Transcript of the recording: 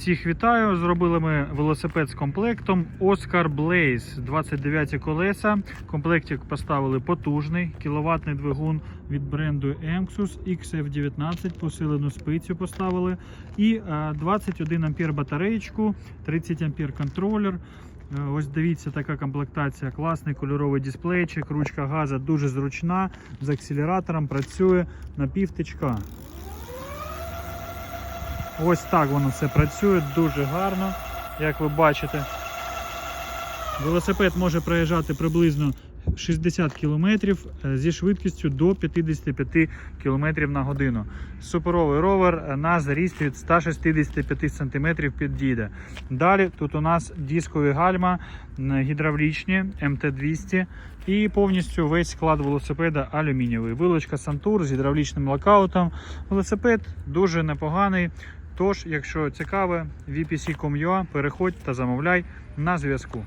Всіх вітаю! Зробили ми велосипед з комплектом Oscar Blaze 29 колеса. Комплектик поставили потужний кіловатний двигун від бренду Emxus XF19, посилену спицю поставили. І е, 21 ампер батареєчку, 30 ампер контролер. Е, Ось дивіться, така комплектація, класний кольоровий дисплейчик, ручка газа дуже зручна, з акселератором працює на півтичка. Ось так воно все працює, дуже гарно, як ви бачите. Велосипед може проїжджати приблизно 60 км зі швидкістю до 55 км на годину. Суперовий ровер е, на зріст від 165 см підійде. Далі тут у нас дискові гальма гідравлічні МТ-200 і повністю весь склад велосипеда алюмінієвий. Вилочка Сантур з гідравлічним локаутом. Велосипед дуже непоганий. Тож, якщо цікаве, vpc.com.ua переходь та замовляй на зв'язку.